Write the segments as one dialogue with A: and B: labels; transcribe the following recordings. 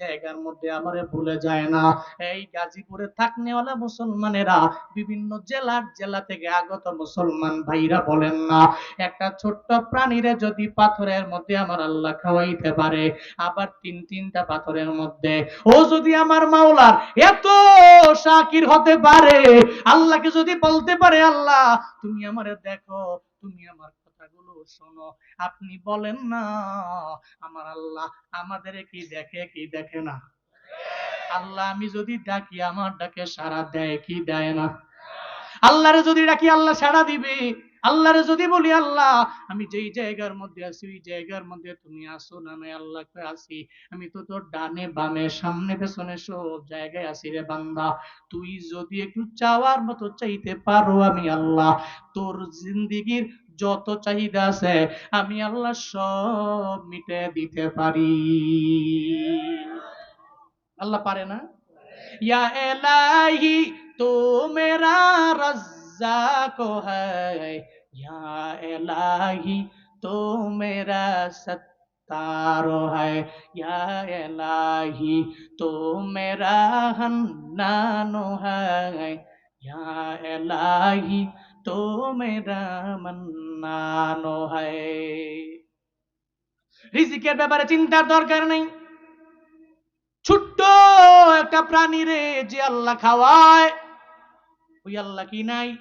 A: জায়গার মধ্যে আমারে ভুলে যায় না। এই গাজীপুরে থাকনেওয়ালা মুসলমানেরা বিভিন্ন জেলার জেলা থেকে আগত মুসলমান ভাইরা বলেন না, একটা ছোট্ট প্রাণীরে যদি পাথরের মধ্যে আমার আল্লাহ খাওয়াইতে পারে, আবার তিন তিনটা পাথরের মধ্যে। ও যদি আমার মাওলার এত শাকির হতে পারে, আল্লাহকে যদি বলতে পারে, আল্লাহ, তুমি আমারে দেখো, তুমি আমার কথাগুলো শোনো। আপনি বলেন না, আমার আল্লাহ আমাদের কি দেখে কি দেখে না? আল্লাহ আমি যদি ডাকি, আমার ডাকে সাড়া দেয়, কি দেয় না? আল্লাহরে যদি ডাকি, আল্লাহ সাড়া দিবে। আল্লাহরে যদি বলি, আল্লাহ, আমি যেই জায়গার মধ্যে আছি, ওই জায়গার মধ্যে তুমি আসো না আমি আল্লাহকে আসি। আমি তো তোর ডানে বামে, সামনে পেছনে সব জায়গায় আছি রে বান্দা। তুই যদি একটু চাওয়ার মতো চাইতে পারো আমি আল্লাহ। তোর জিন্দিগির যত চাহিদা আছে আমি আল্লাহ সব মিটে দিতে পারি আল্লাহ পারে না या इलाही तू मेरा रज्जाक है या इलाही तू मेरा सत्तार है या इलाही तू मेरा हन्नान है या इलाही तू मेरा मन्नान है রিজিকের ব্যাপারে চিন্তার দরকার নেই। ছোট্ট একটা প্রাণী রে, যে আল্লাহ খাওয়ায়। ওই আল্লাহ কি নাই?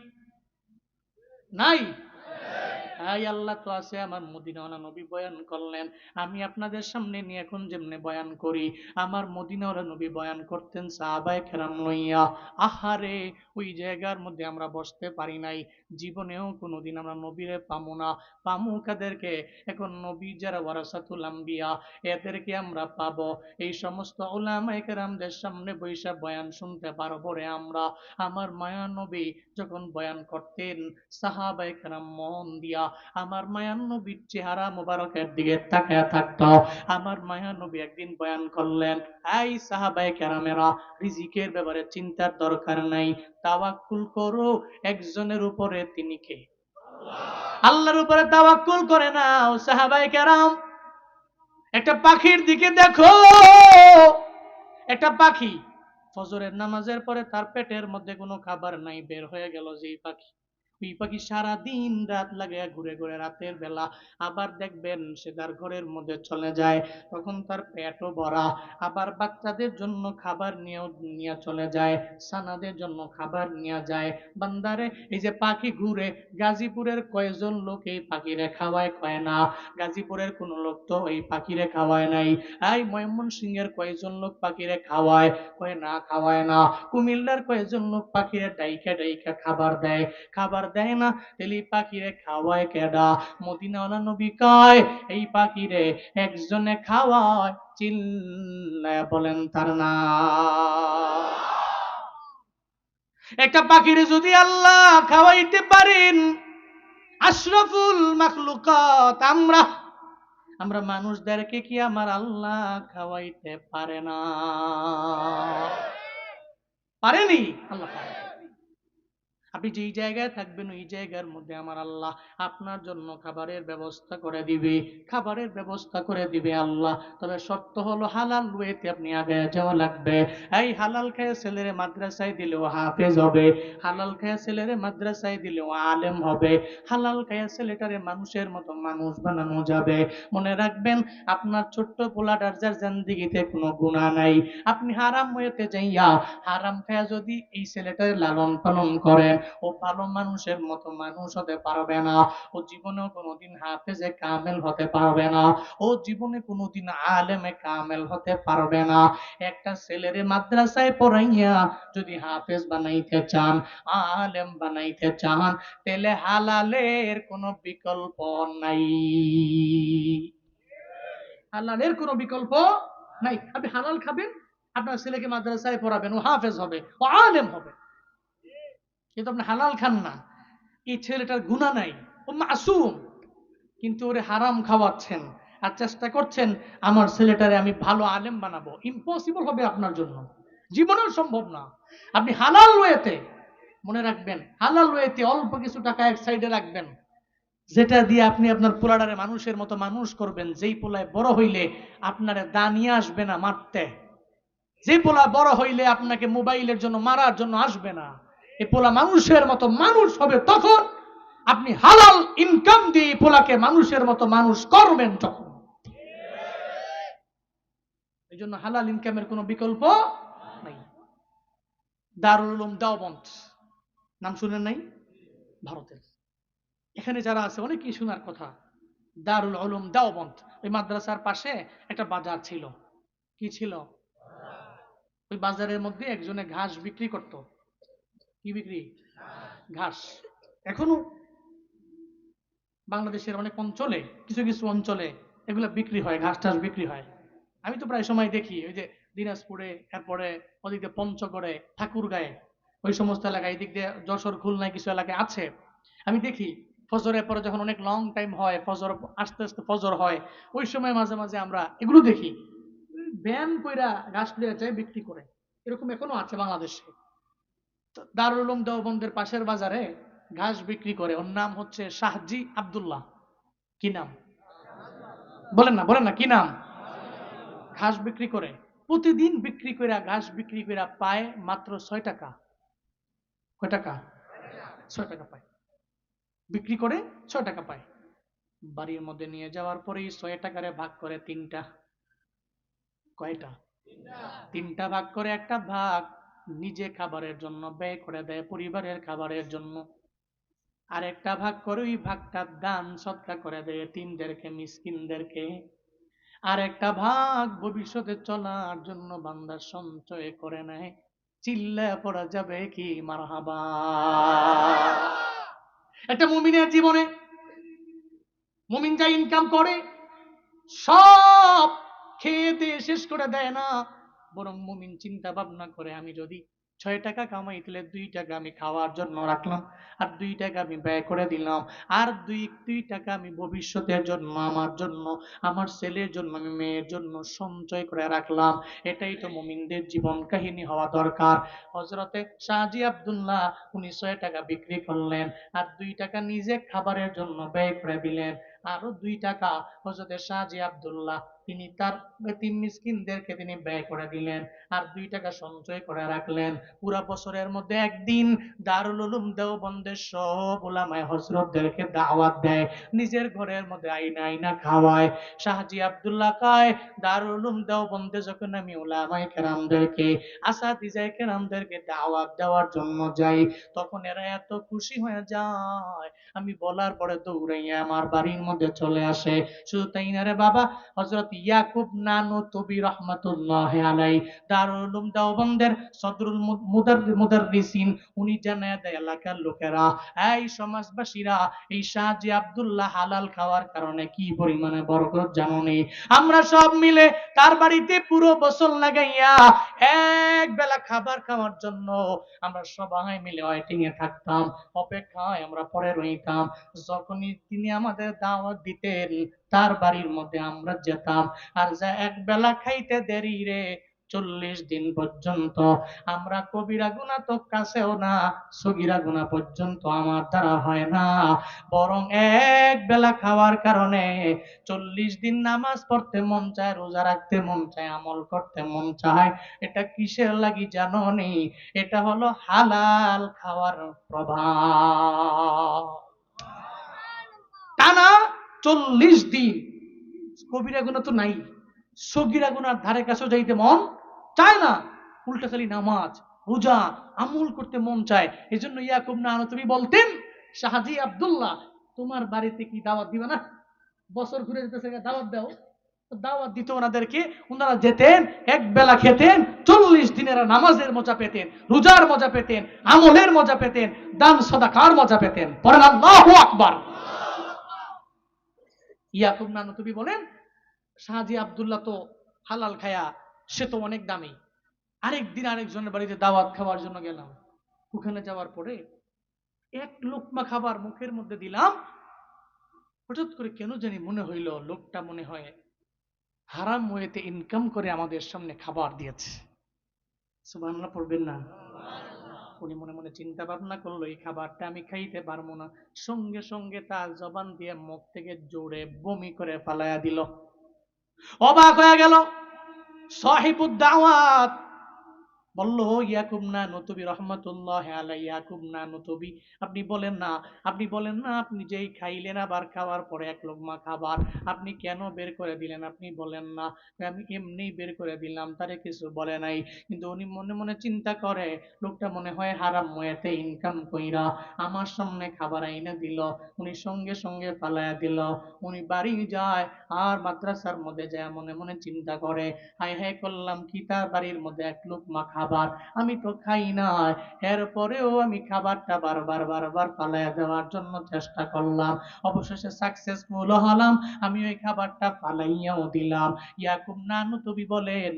A: নাই। এই আল্লাহ তো আছে আমার মদিনাওয়ালা নবী বয়ান করলেন। আমি আপনাদের সামনে নিয়ে এখন যেমনে বয়ান করি, আমার মদিনাওয়ালা নবী বয়ান করতেন সাহাবায়ে কেরাম লইয়া। আহারে, ওই জায়গার মধ্যে আমরা বসতে পারি নাই। জীবনেও কোনোদিন আমরা নবীরে পামু না। পামু কাদেরকে? এখন নবী যারা ওয়ারাসাতুল আম্বিয়া, এদেরকে আমরা পাবো। এই সমস্ত ওলামায়ে কেরামদের সামনে বৈশা বয়ান শুনতে পারব রে আমরা। আমার মায়া নবী যখন বয়ান করতেন, সাহাবায়ে কেরাম মন দিয়া আমার মায়ান নবীর চেহারা মোবারকের দিকে তাকায়া থাকতো। আমার মায়া নবী একদিন বয়ান করলেন, এই সাহাবায়ে কেরামেরা, রিজিকের ব্যাপারে চিন্তার দরকার নাই, তাওয়াক্কুল করো, একজনের উপরে তিনি কে? আল্লাহর উপরে তাওয়াক্কুল করে নাও, সাহাবায়ে কেরাম। একটা পাখির দিকে দেখো। একটা পাখি, ফজরের নামাজের পরে তার পেটের মধ্যে কোনো খাবার নাই, বের হয়ে গেল যেই পাখি। ওই পাখি সারা দিন রাত লাগে ঘুরে ঘুরে রাতের বেলা। আবার দেখবেন সে তার ঘরের মধ্যে চলে যায়, তখন তার পেটও ভরা। আবার বাচ্চাদের জন্য খাবার নিয়েও নিয়ে চলে যায়, সানাদের জন্য খাবার নিয়ে যায়। বান্দারে, এই যে পাখি ঘুরে, গাজীপুরের কয়জন লোক এই পাখিরে খাওয়ায় কয় না? গাজীপুরের কোন লোক তো এই পাখিরে খাওয়ায় নাই। এই ময়মন সিংহের কয়জন লোক পাখিরে খাওয়ায় কয় না, খাওয়ায় না। কুমিল্লার কয়জন লোক পাখিরে ডাইকা ডাইকা খাবার দেয়। খাবার দেয় না। তেলি পাখিরে খাওয়ায় কেডা? মদিনাওয়ালা নবী কয়, এই পাখিরে একজনে খাওয়ায় চিল্লায় বলেন তার না একটা পাখিরে যদি আল্লাহ খাওয়াইতে পারেন, আশরাফুল মাখলুকাত, আমরা আমরা মানুষদেরকে কি আমার আল্লাহ খাওয়াইতে পারে না? পারেনি? আল্লাহ পারে আপনি যেই জায়গায় থাকবেন, ওই জায়গার মধ্যে আমার আল্লাহ আপনার জন্য খাবারের ব্যবস্থা করে দিবে। খাবারের ব্যবস্থা করে দিবে আল্লাহ। তবে শর্ত হলো হালাল ওয়েতে আপনি আগে যাওয়া লাগবে। এই হালাল খেয়ে ছেলেরে মাদ্রাসায় দিলেও হাফেজ হবে। হালাল খেয়ে ছেলেরে মাদ্রাসায় দিলেও আলেম হবে। হালাল খেয়ে ছেলেটারে মানুষের মতো মানুষ বানানো যাবে। মনে রাখবেন, আপনার ছোট্ট পোলাটার যার জান্দিগিতে কোনো গুণা নাই। আপনি হারাম হয়েতে যাইয়া হারাম খেয়ে যদি এই ছেলেটার লালন পালন করেন ও ভালো মানুষের মতো মানুষ হতে পারবে না। ও জীবনেও কোনোদিন হাফেজে কামেল হতে পারবে না। ও জীবনে কোনোদিন আলেমে কামেল হতে পারবে না। একটা ছেলেরে মাদ্রাসায় পড়াইয়া যদি হাফেজ বানাইতে চান, আলেম বানাইতে চান, তাহলে হালালের কোনো বিকল্প নাই। হালালের কোনো বিকল্প নাই। আপনি হালাল খাবেন, আপনার ছেলেকে মাদ্রাসায় পড়াবেন, ও হাফেজ হবে, ও আলেম হবে। কিন্তু আপনি হালাল খান না। এই ছেলেটার গুণা নাই। ও মাসুম। কিন্তু ওরে হারাম খাওয়াচ্ছেন আর চেষ্টা করছেন, আমার ছেলেটারে আমি ভালো আলেম বানাবো। ইম্পসিবল হবে আপনার জন্য। জীবনেও সম্ভব না। আপনি হালাল ওয়েতে মনে রাখবেন, হালাল ওয়েতে অল্প কিছু টাকা এক সাইডে রাখবেন। যেটা দিয়ে আপনি আপনার পোলাডারে মানুষের মতো মানুষ করবেন। যেই পোলায় বড় হইলে আপনারে দা নিয়ে আসবে না মারতে। যে পোলা বড় হইলে আপনাকে মোবাইলের জন্য মারার জন্য আসবে না। এ পোলা মানুষের মতো মানুষ হবে তখন আপনি হালাল ইনকাম দিয়ে এই পোলাকে মানুষের মতো মানুষ করবেন তখন। এই জন্য হালাল ইনকামের কোনো বিকল্প নাই। দারুল উলুম নাম শুনেন নাই? ভারতের। এখানে যারা আছে, অনেকেই শোনার কথা, দারুল উলুম দেওবন্দ, ওই মাদ্রাসার পাশে একটা বাজার ছিল। কি ছিল? ওই বাজারের মধ্যে একজনে ঘাস বিক্রি করত। কি বিক্রি? ঘাস। এখনও বাংলাদেশের অনেক অঞ্চলে, কিছু কিছু অঞ্চলে এগুলো বিক্রি হয়, ঘাস টাস বিক্রি হয়। আমি তো প্রায় সময় দেখি, ওই যে দিনাজপুরে, এরপরে ওদিকে পঞ্চগড়ে, ঠাকুরগাঁয়ে, ওই সমস্ত এলাকায়, এদিক দিয়ে যশোর, খুলনায় কিছু এলাকায় আছে। আমি দেখি, ফজরের পরে যখন অনেক লং টাইম হয়, ফজর আস্তে আস্তে ফজর হয়, ওই সময় মাঝে মাঝে আমরা এগুলো দেখি। ব্যান কইরা ঘাস লিয়ে যায় বিক্রি করে। এরকম এখনও আছে বাংলাদেশে। তো দারুল উলুম দেওবন্দের পাশের বাজারে ঘাস বিক্রি করে। ওর নাম হচ্ছে শাহজি আব্দুল্লাহ। কি নাম? বলেন না বলেন না, কি নাম? ঘাস বিক্রি করে। প্রতিদিন বিক্রি করে ঘাস বিক্রি করে পায় মাত্র ছয় টাকা। কয় টাকা? ছয় টাকা পায়। বিক্রি করে ছয় টাকা পায়। বাড়ির মধ্যে নিয়ে যাওয়ার পরেই ছয় টাকারে ভাগ করে তিনটা। কয়টা? তিনটা ভাগ করে একটা ভাগ। নিজে খাবারের জন্য, ব্যয় করে দেয় পরিবারের খাবারের জন্য। আর একটা ভাগ করে, ওই ভাগটা দান সৎকা করে দেয় তিনদেরকে, মিসকিনদেরকে। আর একটা ভাগ ভবিষ্যতে চলার জন্য বান্দার সঞ্চয় করে নেয়। চিল্লা পড়া যাবে কি? মারহাবা। একটা মুমিনের জীবনে মুমিন যা ইনকাম করে, সব খেয়ে দিয়ে শেষ করে দেয় না। বরং মুমিন চিন্তা ভাবনা করে, আমি যদি ছয় টাকা কামাই, তাহলে দুই টাকা আমি খাওয়ার জন্য রাখলাম, আর দুই টাকা আমি ব্যয় করে দিলাম, আর দুই দুই টাকা আমি ভবিষ্যতের জন্য, আমার জন্য, আমার ছেলের জন্য, আমি মেয়ের জন্য সঞ্চয় করে রাখলাম। এটাই তো মুমিনদের জীবন কাহিনী হওয়া দরকার। হজরতে শাহজি আব্দুল্লাহ, উনি ছয় টাকা বিক্রি করলেন, আর দুই টাকা নিজে খাবারের জন্য ব্যয় করে দিলেন আরও দুই টাকা হজরতে শাহজি আব্দুল্লাহ তিনি তার তিন মিসকিনদেরকে তিনি ব্যয় করে দিলেন আর দুই টাকা সঞ্চয় করে রাখলেন। পুরা বছরের মধ্যে একদিন দারুল উলুম দেওবন্দের সব ওলামায় হজরতদেরকে দাওয়াত দেয়। নিজের ঘরের মধ্যে আইনা আইনা খাওয়ায়। শাহজি আব্দুল্লাহ কয়, দারুল উলুম দেওবন্দে যখন আমি ওলামায় কেরামদেরকে, আসাদিজায় কেরামদেরকে দাওয়াত দেওয়ার জন্য যাই, তখন এরা এত খুশি হয়ে যায়। আমি বলার পরে দৌড়াইয়া আমার বাড়ির মধ্যে চলে আসে। শুধু তাই না রে বাবা হজরত ইয়াকুব তবি আলাই দারুল দেওবন্দের সদরুল উনি জানায় দেয় এলাকার লোকেরা, এই সমাজবাসীরা, এই হালাল খাওয়ার কারণে কি পরিমাণে বরকত আমরা সব মিলে তার বাড়িতে পুরো বছর লাগাইয়া এক বেলা খাবার খাওয়ার জন্য আমরা সবাই মিলে ওয়েটিং এ থাকতাম। অপেক্ষায় আমরা পরে রইতাম। যখনই তিনি আমাদের দাওয়াত দিতেন তার বাড়ির মধ্যে আমরা যেতাম। আর যা এক বেলা খাইতে দেরি রে, চল্লিশ দিন পর্যন্ত। আমরা কবিরা গুণা তো কাছেও না, সগিরা গুণা পর্যন্ত আমার দ্বারা হয় না। বরং এক বেলা খাওয়ার কারণে চল্লিশ দিন নামাজ পড়তে মন চায়, রোজা রাখতে মন চায়, আমল করতে মন চায়। এটা কিসের লাগি জানো এটা হলো হালাল খাওয়ার প্রভাব। চল্লিশ দিন। কবিরা গুণা তো নাই। সগিরা গুনার ধারে কাছেও যাইতে মন চায় না। উল্টা খালি নামাজ, রোজা, আমল করতে মন চায়। এই জন্য ইয়াকুব না তুমি বলতেন, শাহাজি আব্দুল্লাহ, তোমার বাড়িতে কি দাওয়াত দিবে না? বছর ঘুরে যেতেছে দাওয়াত দাও। দাওয়াত দিত ওনাদেরকে, ওনারা যেতেন, এক বেলা খেতেন, চল্লিশ দিনের নামাজের মজা পেতেন, রোজার মজা পেতেন, আমলের মজা পেতেন, দান সদাকার মজা পেতেন। পরেন আল্লাহ আকবার। ইয়াকুব নানু তুমি বলেন, শাহাজি আব্দুল্লাহ তো হালাল খায়া, সে তো অনেক দামি। আরেকদিন আরেকজনের বাড়িতে দাওয়াত খাওয়ার জন্য গেলাম। ওখানে যাওয়ার পরে এক লোকমা খাবার মুখের মধ্যে দিলাম। হঠাৎ করে কেন জানি মনে হইল, লোকটা মনে হয় হারাম ওয়েতে ইনকাম করে আমাদের সামনে খাবার দিয়েছে। সুবহানাল্লাহ, পড়বেন না। উনি মনে মনে চিন্তা ভাবনা করল, এই খাবারটা আমি খাইতে পারব না। সঙ্গে সঙ্গে তার জবান দিয়ে মুখ থেকে জোরে বমি করে ফালাইয়া দিল। অবাক হয়ে গেল। সাহিবুদ দাওয়াত বলল ইয়াকুব না নতবি রহমতুল্লাহ আলাই ইয়াকুব না নতবি। আপনি বলেন না, আপনি বলেন না, আপনি যেই খাইলেন আবার খাওয়ার পরে এক লোকমা খাবার, আপনি কেন বের করে দিলেন? আপনি বলেন না, আমি এমনি বের করে দিলাম, তারে কিছু বলে নাই। কিন্তু উনি মনে মনে চিন্তা করে, লোকটা মনে হয় হারাম ময়াতে ইনকাম কইরা আমার সামনে খাবার আইনা দিল, উনি সঙ্গে সঙ্গে ফালায়া দিল। উনি বাড়ি যায় আর মাদ্রাসার মধ্যে যায় মনে মনে চিন্তা করে হাই হাই করলাম কি তার বাড়ির মধ্যে এক লোকমা খাবার আমি তো খাই নাই। এরপরেও আমি খাবারটা বারবার বারবার ফালাইয়া দেওয়ার জন্য চেষ্টা করলাম। অবশেষে সাকসেসফুল হলাম। আমি ওই খাবারটা ফালাইয়াও দিলাম। ইয়াকুব নানু তবি বলেন,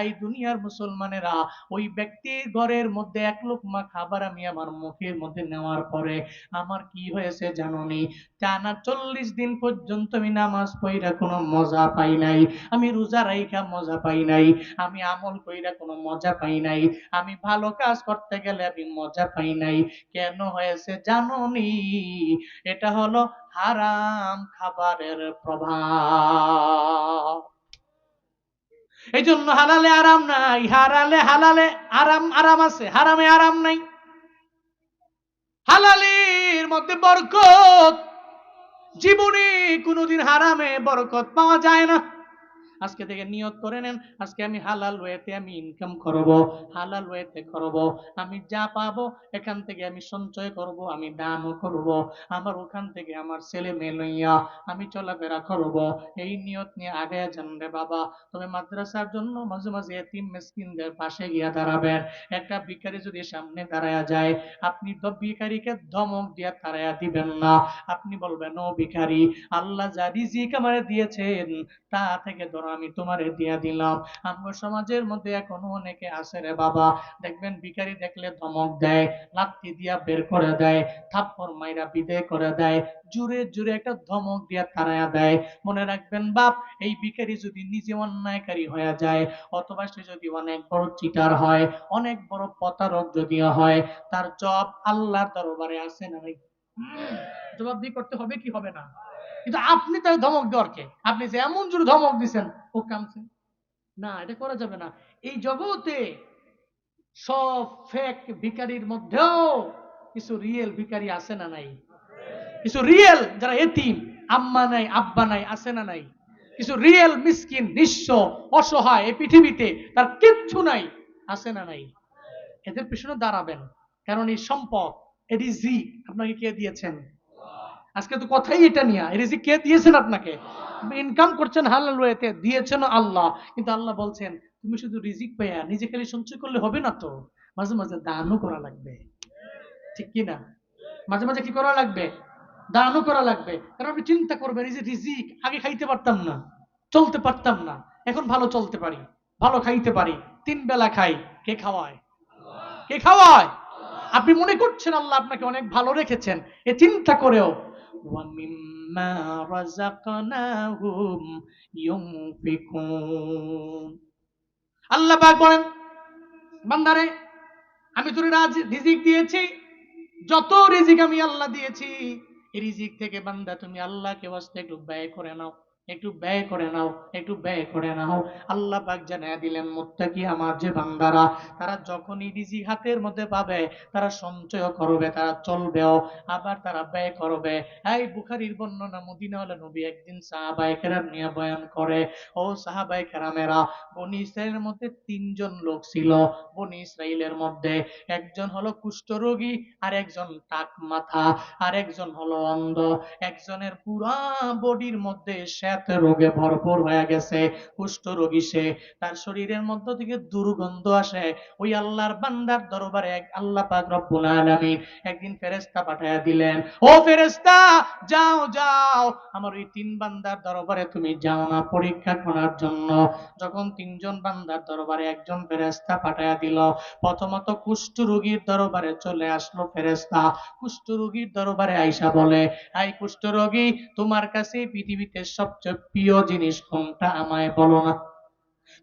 A: এই দুনিয়ার মুসলমানেরা, ওই ব্যক্তির ঘরের মধ্যে এক লোকমা খাবার আমি আমার মুখের মধ্যে নেওয়ার পরে আমার কি হয়েছে জাননি। টানা চল্লিশ দিন পর্যন্ত আমি নামাজ পড়া কোনো মজা পাই নাই। আমি রোজা রাইখা মজা পাই নাই। আমি আমল কইরা কোনো মজা পাই নাই। আমি ভালো কাজ করতে গেলে আমি মজা পাই নাই। কেন হয়েছে জাননি? এটা হলো হারাম খাবারের প্রভাব। এই জন্য হালালে আরাম নাই। হারালে হালালে আরাম আরাম আছে। হারামে আরাম নাই। হালালির মধ্যে বরকত। জীবনে কোনোদিন হারামে বরকত পাওয়া যায় না। আজকে থেকে নিয়ত করে নেন, আজকে আমি হালাল ওয়েতে আমি ইনকাম করব, হালাল ওয়েতে করব, আমি যা পাবো এখান থেকে আমি সঞ্চয় করব, আমি দানও করব, আমার ওখান থেকে আমার ছেলে মেয়ে লইয়া আমি চলাফেরা করব, এই নিয়ত নিয়ে আগে রে বাবা। তবে মাদ্রাসার জন্য মাঝে মাঝে এতিম মেসকিনদের পাশে গিয়া দাঁড়াবেন। একটা ভিখারি যদি সামনে দাঁড়ায়া যায়, আপনি তো ভিখারিকে ধমক দিয়া তাড়াইয়া দিবেন না। আপনি বলবেন, ও ভিখারি, আল্লাহ যা রিজিক আমারে দিয়েছেন, তা থেকে ধরো আমি তোমারে দিয়া দিলাম। আমার সমাজের মধ্যে এখনও অনেকে আছে রে বাবা। দেখবেন ভিখারি দেখলে ধমক দেয়, লাত্তি দিয়া বের করে দেয় থাপ্পড় মাইরা বিদায় করে দেয়, জুড়ে জুড়ে একটা ধমক দিয়া তাড়ায়া দেয়। মনে রাখবেন বাপ, এই ভিখারি যদি নিজে অন্যায়কারী হয়ে যায়, অথবা সে যদি অনেক বড় চিটার হয়, অনেক বড় প্রতারক যদিও হয়, তার জব আল্লাহর দরবারে আছে না জবাবদি করতে হবে কি হবে না? কিন্তু আপনি তার ধমক দেওয়ার কে? আপনি যে এমন জোরে ধমক দিছেন, ও কামছে না, এটা করা যাবে না। এই জগতে সব ফেক ভিকারির মধ্যেও কিছু রিয়েল ভিকারি আছে না নাই? কিছু রিয়েল যারা এতিম, আম্মা নাই, আব্বা নাই, আছে না নাই? কিছু রিয়েল মিসকিন, নিঃস্ব, অসহায় এই পৃথিবীতে তার কিচ্ছু নাই, আছে না নাই? এদের পিছনে দাঁড়াবেন। কারণ এই সম্পদ এ রিজিক আপনাকে কে দিয়েছেন? আজকে তো কথাই এটা নিয়ে রিজিক কে দিয়েছেন আপনাকে? ইনকাম করছেন হালাল ওয়েতে দিয়েছেন আল্লাহ। কিন্তু আল্লাহ বলছেন, তুমি শুধু রিজিক পেয়া, নিজে খালি সঞ্চয় করলে হবে না তো? মাঝে মাঝে দানও করা লাগবে। ঠিক কি না? মাঝে মাঝে কি করা লাগবে? দানও করা লাগবে। কারণ আপনি চিন্তা করবেন, এই যে রিজিক, আগে খাইতে পারতাম না, চলতে পারতাম না, এখন ভালো চলতে পারি, ভালো খাইতে পারি, তিন বেলা খাই, কে খাওয়ায়? কে খাওয়ায়? আপনি মনে করছেন আল্লাহ আপনাকে অনেক ভালো রেখেছেন, এ চিন্তা করেও ومما رزقناهم ينفقون. আল্লাহ পাক বলেন, বান্দারে, আমি তোর রিজিক দিয়েছি, যত রিজিক আমি আল্লাহ দিয়েছি রিজিক থেকে বান্দা তুমি আল্লাহকে ওয়াস্তে একটু ব্যয় করে নাও। একটু ব্যয় করে নাও, একটু ব্যয় করে নাও। আল্লাহ পাক জানায় দিলেন, মুত্তাকি আমার যে বান্দারা, তারা যখনই রিজিক হাতের মধ্যে পাবে, তারা সঞ্চয় করবে, তারা চলবেও, আবার তারা ব্যয় করবে। এই বুখারির বর্ণনা মদিনা নবী একদিন সাহাবায়ে কেরাম নিয়ে বয়ান করে, ও সাহাবায়ে কেরামেরা, বনি ইসরায়েলের মধ্যে তিনজন লোক ছিল, বনি ইসরায়েলের মধ্যে একজন হলো কুষ্ঠরোগী আর একজন টাক মাথা আর একজন হলো অন্ধ। একজনের পুরা বডির মধ্যে শ্বেত রোগে ভরপুর হয়ে গেছে কুষ্ঠরোগী সে, তার শরীরের মধ্য থেকে দুর্গন্ধ আসে। ওই আল্লাহর বান্দার দরবারে এক আল্লাহ পাক রব্বুল আলামিন একদিন ফেরেশতা পাঠায়া দিলেন, ও ফেরেশতা, যাও যাও, আমার ওই তিন বান্দার দরবারে তুমি যাও না পরীক্ষা করার জন্য। যখন তিনজন বান্দার দরবারে একজন ফেরেশতা পাঠায়া দিল, প্রথমত কুষ্ঠ রোগীর দরবারে চলে আসলো ফেরেশতা। কুষ্ঠ রোগীর দরবারে আইসা বলে, আই কুষ্ঠ রোগী, তোমার কাছে পৃথিবীতে পৃথিবীতে সবচেয়ে প্রিয় জিনিস কোনটা আমায় বলো না।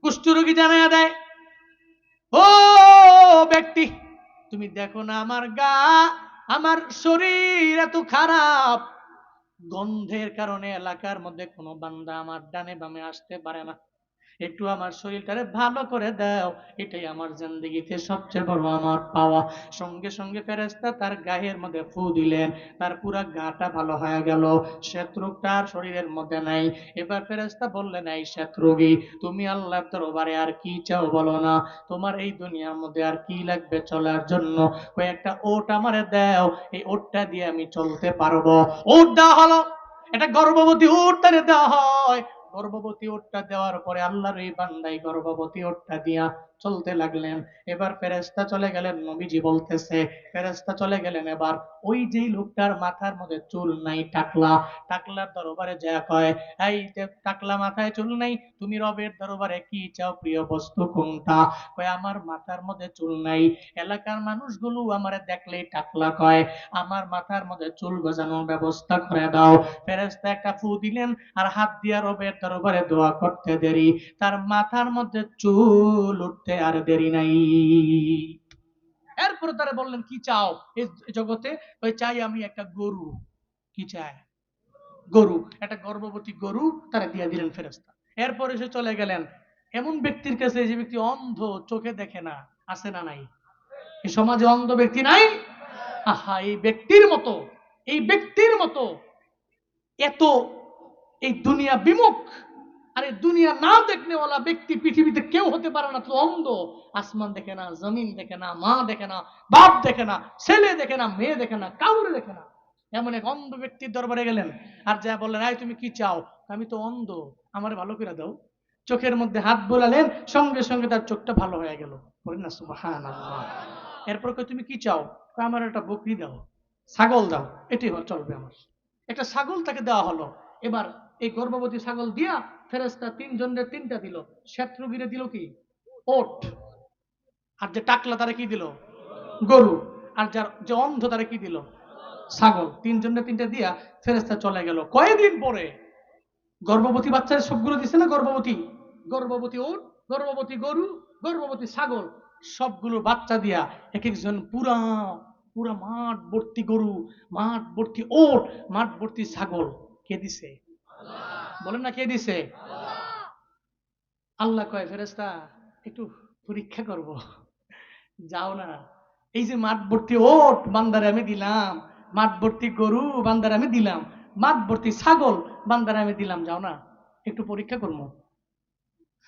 A: কুষ্ঠরোগী জানা দেয়, ও ব্যক্তি, তুমি দেখো না আমার গা, আমার শরীর এত খারাপ। গন্ধের কারণে এলাকার মধ্যে কোনো বান্দা আমার ডানে বামে আসতে পারে না। একটু আমার শরীরটারে ভালো করে দাও। এটাই আমার জিন্দগিতে সবচেয়ে বড় আমার পাওয়া। সঙ্গে সঙ্গে ফেরেস্তা তার গায়ের মধ্যে ফু দিলেন। তার পুরা গাটা ভালো হয়ে গেল। শত্রুকটা আর শরীরের মধ্যে নাই। এবার ফেরেস্তা বললেন, এই শত্রুগী তুমি আল্লাহর দরবারে আর কি চাও বলো না? তোমার এই দুনিয়ার মধ্যে আর কি লাগবে চলার জন্য? কয়েকটা ওট আমারে দাও। এই ওটটা দিয়ে আমি চলতে পারব। ওট দেওয়া হলো। এটা গর্ভবতী তারে দেওয়া হয়। গর্ভবতী ওটটা দেওয়ার পরে আল্লাহর এই বান্দাই গর্ভবতী ওটটা দিয়া চলতে লাগলেন। এবার ফেরেস্তা চলে গেলেন, নবীজি বলতেছে ফেরেস্তা চলে গেলেন এবার। ওই যেই লোকটার মাথার মধ্যে চুল নাই, টাকলা, টাকলার দরবারে যা কয়, এই টাকলা মাথায় চুল নাই, তুমি রবের দরবারে কি চাও, প্রিয় বস্তু কোনটা? কয়, আমার মাথার মধ্যে চুল নাই। এলাকার মানুষগুলো আমারে দেখলেই টাকলা কয়, আমার মাথার মধ্যে চুল গজানোর ব্যবস্থা করে দাও। ফেরেস্তা একটা ফু দিলেন আর হাত দিয়া রবের দরবারে দোয়া করতে দেরি। তার মাথার মধ্যে চুল উঠতে আর দেরি নাই। এরপরে তারা বললেন, কি চাও এই জগতে? ওই চাই আমি একটা গরু। কি চায় গরু। একটা গর্ভবতী গরু তারা দিয়ে দিলেন ফেরেস্তা এরপরে সে চলে গেলেন। এমন ব্যক্তির কাছে যে ব্যক্তি অন্ধ, চোখে দেখে না, আছে না নাই। এই সমাজে অন্ধ ব্যক্তি নাই? আহা, এই ব্যক্তির মতো, এই ব্যক্তির মতো। এত এই দুনিয়া বিমুখ। আরে দুনিয়া না দেখনেওয়ালা ব্যক্তি পৃথিবীতে কেউ হতে পারে না। তো অন্ধ, আসমান দেখে না, জমিন দেখে না, মা দেখে না, বাপ দেখে না, ছেলে দেখে না, মেয়ে দেখে না, কাউরে দেখে না। এমন এক অন্ধ ব্যক্তির দরবারে গেলেন আর যা বললেন, আয়, তুমি কি চাও? আমি তো অন্ধ, আমার ভালো করে দাও। চোখের মধ্যে হাত বোলালেন, সঙ্গে সঙ্গে তার চোখটা ভালো হয়ে গেল। বলেন, না, সুবহানাল্লাহ। এরপর তুমি কি চাও? আমার একটা বকরি দাও, ছাগল দাও। হল- চলবে আমার। একটা ছাগল তাকে দেওয়া হলো। এবার এই গর্ভবতী ছাগল দিয়া ফেরেস্তা তিনজনের তিনটা দিল। শত্রুগিরে দিল কি? ওট। আর যে টাকলা, তারা কি দিল? গরু। আর যার যে অন্ধ, তারা কি দিল? ছাগল। তিনজনের তিনটা দিয়া ফেরেস্তা চলে গেল। কয়েকদিন পরে গর্ভবতী বাচ্চার সবগুলো দিছে না গর্ভবতী? গর্ভবতী ওট, গর্ভবতী গরু, গর্ভবতী ছাগল। সবগুলো বাচ্চা দিয়া এক একজন পুরা পুরা মাঠ ভর্তি গরু মাঠ ভর্তি ওট মাঠ ভর্তি ছাগল কে দিছে? বলেন না কে দিছে? আল্লাহ কয় ফেরেস্তা একটু পরীক্ষা করব। যাও না। এই যে মাঠ ভর্তি ওট বান্দারে আমি দিলাম, মাঠ ভর্তি গরু বান্দারে আমি দিলাম, মাঠ ভর্তি ছাগল বান্দারে আমি দিলাম, যাও না, একটু পরীক্ষা করব।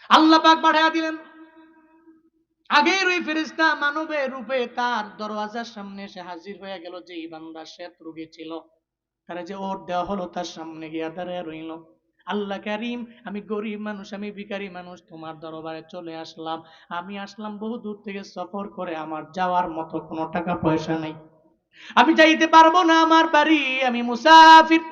A: আল্লাহ পাক পাঠাইয়া দিলেন। আগের ওই ফেরেস্তা মানবের রূপে তার দরওয়াজার সামনে এসে হাজির হয়ে গেল যে এই বান্দা শ্বেত রোগী ছিল। তারা যে ওট দেওয়া হলো তার সামনে গিয়া দাঁড়িয়ে রইল। আল্লাহ কারিম, আমি গরিব মানুষ, আমি ভিখারি মানুষ, তোমার দরবারে চলে আসলাম। আমি আসলাম বহু দূর থেকে সফর করে, আমার যাওয়ার মতো কোনো টাকা পয়সা নেই। আমি যাইতে পারব না আমার বাড়ি, আমি মুসাফির।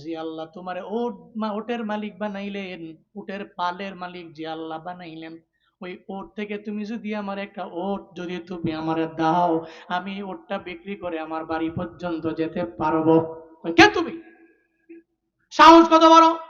A: জি আল্লাহ তোমারে ওট ওটের মালিক বানাইলেন, উটের পালের মালিক যে, আল্লাহ বানাইলেন। ওই ওট থেকে তুমি যদি আমার একটা ওট যদি তুমি আমার দাও, আমি ওটটা বিক্রি করে আমার বাড়ি পর্যন্ত যেতে পারব। কে তুমি? সাহস কত বড়?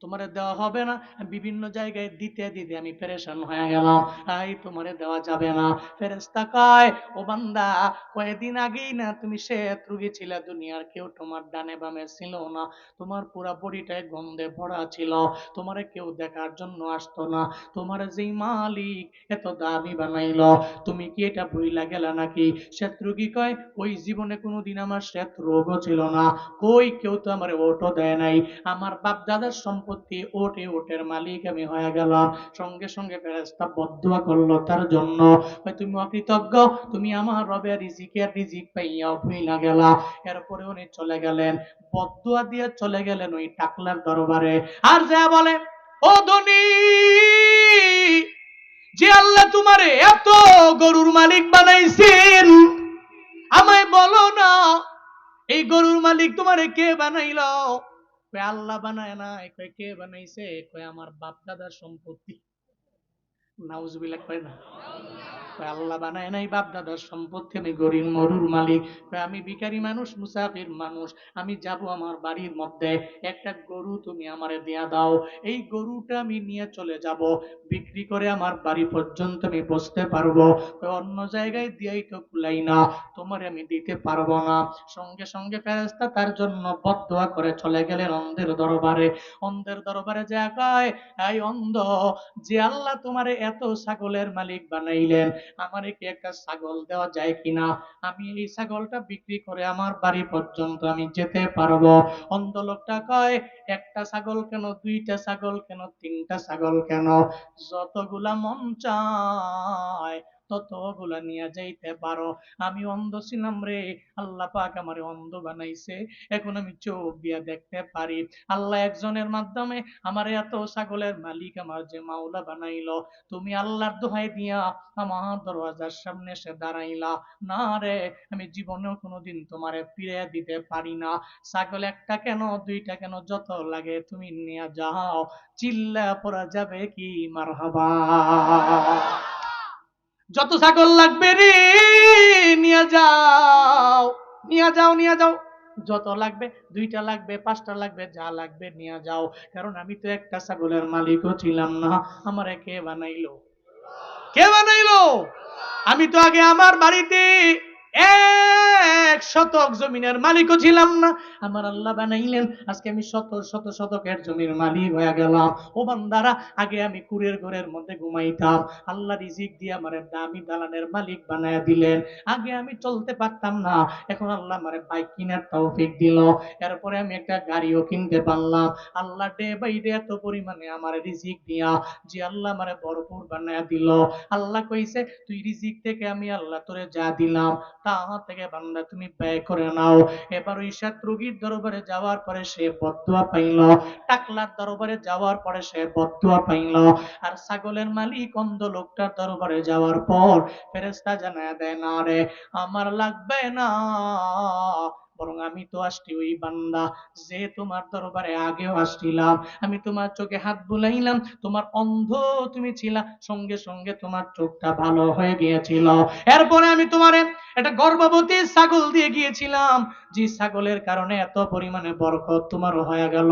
A: তোমারে দেওয়া হবে না। বিভিন্ন জায়গায় দিতে দিতে আমি পেরেশান হয়ে গেলাম। আই তোমারে দেওয়া যাবে না। ফেরেস্তা কয়, ও বান্দা কয়েকদিন আগেই না তুমি শ্বেত রুগী ছিলে? দুনিয়ার কেউ তোমার ডানে বামে ছিল না। তোমার পুরা বডিটায় গন্ধে ভরা ছিল। তোমারে কেউ দেখার জন্য আসতো না। তোমার যেই মালিক এত দামি বানাইলো। তুমি কি এটা ভুইলা গেলা নাকি? শ্বেত রুগী কয়, ওই জীবনে কোনোদিন আমার শ্বেত রোগও ছিল না। কই কেউ তো আমার ওটও দেয় নাই। আমার বাপ দাদার সম্পত্তি ওটে ওটের মালিক আমি হয়ে গেলাম। সঙ্গে সঙ্গে ফেরেস্তা বদুয়া করল তার জন্য। তুমি অকৃতজ্ঞ? তুমি আমার রবের রিজিকের রিজিক পাইয়া ভুইলা গেলা। এরপরে উনি চলে গেলেন। বদুয়া দিয়ে চলে গেলেন ওই টাকলার দরবারে। আর যা বলে, ও ধনী, যে আল্লাহ তোমারে এত গরুর মালিক বানাইছেন, আমায় বলো না, এই গরুর মালিক তোমারে কে বানাইল? কয় আল্লাহ বানায় না কয় কে বানাইছে? কয় আমার বাপ দাদার সম্পত্তি। নাউজুবিল্লাহ কয় না। আল্লাহ বানায় নাই, বাপ দাদার সম্পত্তি আমি গরিব মরুর মালিক। আমি ভিখারি মানুষ, মুসাফির মানুষ, আমি যাব আমার বাড়ির মধ্যে। একটা গরু তুমি আমারে দেয়া দাও, এই গরুটা আমি নিয়ে চলে যাব। বিক্রি করে আমার বাড়ি পর্যন্ত আমি বসতে পারব। অন্য জায়গায় দিয়াই তো কুলাই না, তোমারে আমি দিতে পারব না। সঙ্গে সঙ্গে ফেরেস্তা তার জন্য বদদোয়া করে চলে গেলেন অন্ধের দরবারে। অন্ধের দরবারে যা কয়, এই অন্ধ, যে আল্লাহ তোমারে এত ছাগলের মালিক বানাইলেন আমারে কি একটা ছাগল দেওয়া যায় কিনা? আমি এই ছাগলটা বিক্রি করে আমার বাড়ি পর্যন্ত আমি যেতে পারব। অন্ধ লোকটা কয়, একটা ছাগল কেন? দুইটা ছাগল কেন? তিনটা ছাগল কেন? যতগুলা মন চায় ততগুলা নিয়ে যাইতে পারো। আমি অন্ধ ছিলাম রে। আল্লাহ পাক আমারে অন্ধ বানাইছে। এখন আমি চোখ দিয়া দেখতে পারি। আল্লাহ একজনের মাধ্যমে আমার এত ছাগলের মালিক আমার যে মাওলা বানাইলো। তুমি আল্লাহর দোহাই দিয়া আমার দরওয়াজার সামনে এসে দাঁড়াইলা। না রে, আমি জীবনেও কোনোদিন তোমারে ফিরে দিতে পারি না। ছাগল একটা কেন, দুইটা কেন, যত লাগে তুমি নিয়ে যাও। চিল্লা পড়া যাবে কি মারহাবা? যত ছাগল লাগবে রে, নিয়ে যাও নিয়ে যাও নিয়ে যাও। যত লাগবে, দুইটা লাগবে, পাঁচটা লাগবে, যা লাগবে, নিয়ে যাও। কারণ আমি তো একটা ছাগলের মালিকও ছিলাম না, আমার কে বানাইলো। কে বানাইলো? আমি তো আগে আমার বাড়িতে এক শতক জমিনের মালিকও ছিলাম না। আমার আল্লাহ বানাইলেন। আজকে আমি শত শত শতকের জমির মালিক হয়ে গেলাম। ও বান্দারা, আগে আমি কুরের ঘরের মধ্যে ঘুমাইতাম। আল্লাহ রিজিক দিয়ে আমার দামি দালানের মালিক বানায় দিলেন। আগে আমি চলতে পারতাম না। এখন আল্লাহ আমার বাইক কিনার তৌফিক দিল। এরপরে আমি একটা গাড়িও কিনতে পারলাম। আল্লাহ ডে বাই ডে এত পরিমাণে আমার রিজিক দিয়া যে আল্লাহ আমারে ভরপুর বানায় দিল। আল্লাহ কইছে, তুই রিজিক থেকে আমি আল্লাহ তোরে যা দিলাম থেকে বান্দা তুমি ব্যয় করে নাও। এবার ওই দরবারে যাওয়ার পরে সে বদুয়া পাইল। টাকলার দরবারে যাওয়ার পরে সে বদুয়া পাইল। আর ছাগলের মালিক, অন্ধ লোকটার দরবারে যাওয়ার পর ফেরেস্তা জানায় দেয়, না রে, আমার লাগবে না। বরং আমি তো আসছি ওই বান্দা যে তোমার দরবারে আগেও আসছিলাম। আমি তোমার চোখে হাত বুলাইলাম, তোমার অন্ধ তুমি ছিলা, সঙ্গে সঙ্গে তোমার চোখটা ভালো হয়ে গিয়েছিল। এরপরে আমি তোমারে একটা গর্ভবতী ছাগল দিয়ে গিয়েছিলাম। যে ছাগলের কারণে এত পরিমাণে বরকত তোমার হয়ে গেল।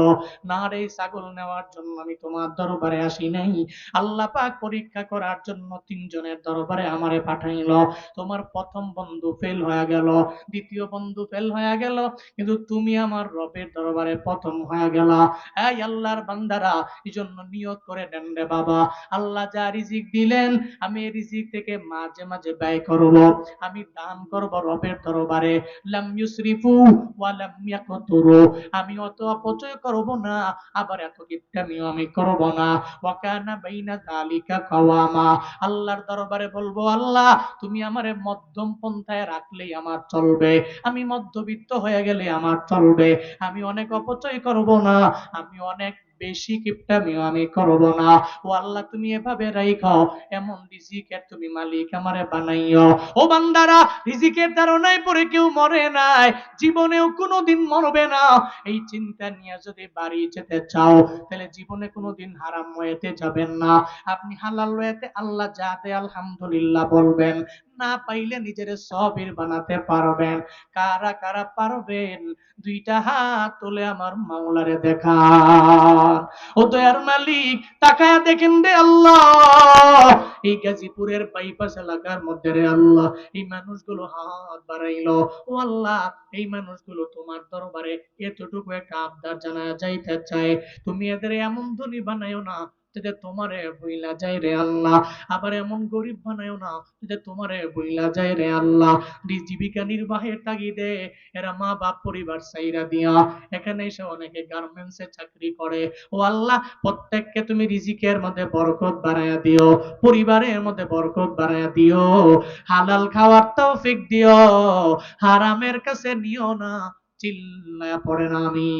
A: না রে ছাগল নেওয়ার জন্য আমি তোমার দরবারে আসি নাই। আল্লাহ পাক পরীক্ষা করার জন্য তিনজনের দরবারে আমারে পাঠাইল। তোমার প্রথম বন্ধু ফেল হয়ে গেল, দ্বিতীয় বন্ধু ফেল হয়ে গেল, কিন্তু তুমি আমার রবের দরবারে প্রথম হয়ে গেল। এই আল্লাহর বান্দারা এই জন্য নিয়ত করে নেন রে বাবা। আল্লাহ যা রিজিক দিলেন, আমি রিজিক থেকে মাঝে মাঝে ব্যয় করব। আমি দান করব রবের দরবারে। লাম আমি অত অপচয় করব না, আবার এত কিপটামিও আমি করব না। ওয়াকানা বাইনা যালিকা কাওয়ামা। আল্লাহর দরবারে বলব, আল্লাহ, তুমি আমারে মধ্যম পন্থায় রাখলেই আমার চলবে। আমি মধ্যবিত্ত হয়ে গেলে আমার চলবে। আমি অনেক অপচয় করব না। আমি অনেক বেশি কিপটামিও আমি করব না। ও আল্লাহ, তুমি এভাবে রাইখাও এমন রিজিকের তুমি মালিক আমারে বানাইও ও বান্দারা, রিজিকের ধারণায় পড়ে কেউ মরে নাই। জীবনেও কোনোদিন মরবে না। এই চিন্তা নিয়ে যদি বাড়ি যেতে চাও, তাহলে জীবনে কোনোদিন হারাম হয়েতে যাবেন না। আপনি হালাল হয়েতে আল্লাহ যাতে আলহামদুলিল্লাহ বলবেন। না পাইলে নিজের সবির বানাতে পারবেন। কারা কারা পারবেন? দুইটা হাত তুলে আমার মাওলারে দেখা ও দয়ার মালিক, তাকায়া দেখেন রে আল্লাহ। এই গাজীপুরের বাইপাস এলাকার মধ্যে রে আল্লাহ, এই মানুষগুলো হাত বাড়াইলো। ও আল্লাহ, এই মানুষগুলো তোমার দরবারে এতটুকু একটা আবদার জানা যাইতে চায়। তুমি এদের এমন ধনী বানায়ো না যে তোমারে বইলা যায় রে আল্লাহ। আবার এমন গরিব বানায়ও না যে তোমারে বইলা যায় রে আল্লাহ। জীবিকা নির্বাহের তাগিদে এরা মা বাপ পরিবার সাইরা দিয়া। এখানে এসে অনেকে গার্মেন্টসে চাকরি করে। ও আল্লাহ, প্রত্যেককে তুমি রিজিকের মধ্যে বরকত বাড়ায়া দিও, পরিবারের মধ্যে বরকত বাড়ায়া দিও। হালাল খাওয়ার তৌফিক দিও, হারামের কাছে নিও না, চিল্লায়া পড়ে না আমি।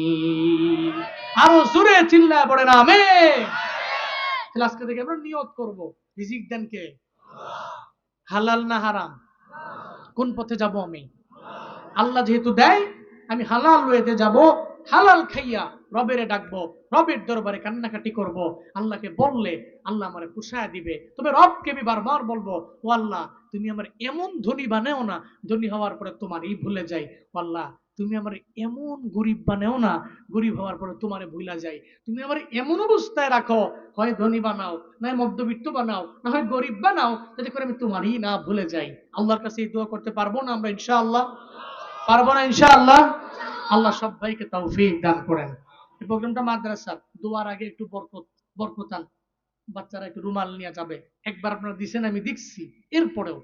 A: আরও জোরে চিল্লায়া পড়ে না আমি। তাহলে আজকে থেকে আমরা নিয়ত করব। রিজিক দেন কে? হালাল না হারাম? কোন পথে যাব আমি? আল্লাহ যেহেতু দেয়, আমি হালাল ওয়েতে যাব। হালাল খাইয়া রবেরে ডাকবো, রবের দরবারে কান্নাকাটি করব। আল্লাহকে বললে আল্লাহ আমারে পুষায় দিবে। তবে রবকে আমি বারবার বলব, ও আল্লাহ, তুমি আমার এমন ধনী বানেও না, ধনী হওয়ার পরে তোমার তোমারই ভুলে যাই। ও আল্লাহ তুমি আমার এমন গরিব বানেও না, গরিব হওয়ার পরে তোমারে ভুলা যাই। তুমি আমার এমন অবস্থায় রাখো, হয় ধনী বানাও, না মধ্যবিত্ত বানাও, না হয় গরিব বানাও, যাতে করে আমি তোমারই না ভুলে যাই। আল্লাহর কাছে এই দোয়া করতে পারব না আমরা ইনশাআল্লাহ? পারব না ইনশাআল্লাহ? আল্লাহ সবাইকে তৌফিক দান করেন। এই প্রোগ্রামটা মাদ্রাসা দোয়ার আগে একটু বরকত বরকতান বাচ্চারা একটু রুমাল নিয়ে যাবে। একবার আপনারা দিছেন, আমি দেখছি এরপরেও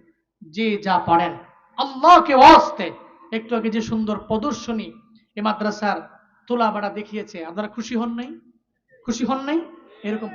A: যে যা পারেন, আল্লাহকে ওয়াস্তে একটু আগে যে সুন্দর প্রদর্শনী এ মাদ্রাসার তোলা বাড়া দেখিয়েছে, আপনারা খুশি হন নাই? খুশি হন নাই? এরকম